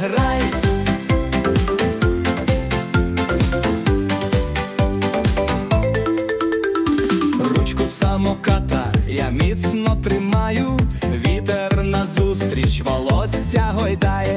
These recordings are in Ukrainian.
Грай. Ручку самоката я міцно тримаю, вітер назустріч волосся гойдає.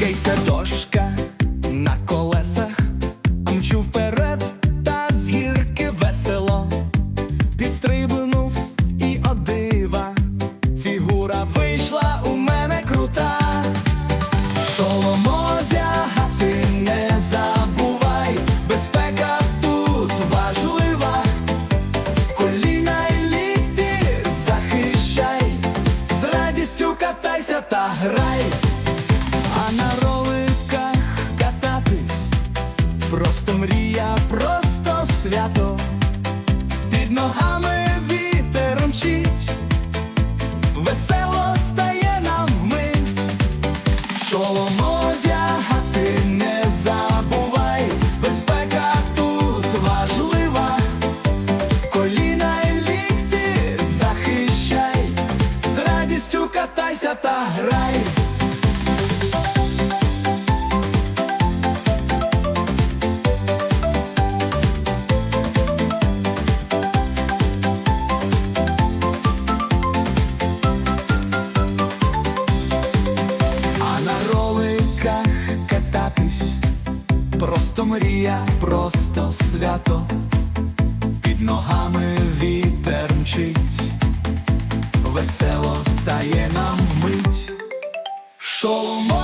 Це дошка на колесах, мчу вперед та з гірки весело. Підстрибнув і одива, фігура вийшла у мене крута. Шолом одягати не забувай, безпека тут важлива. Коліна й лікті захищай, з радістю катайся та грай. Та грай. А на роликах кататись. Просто мрія, просто свято. Під ногами вітер мчить. Весело стає нам Шолом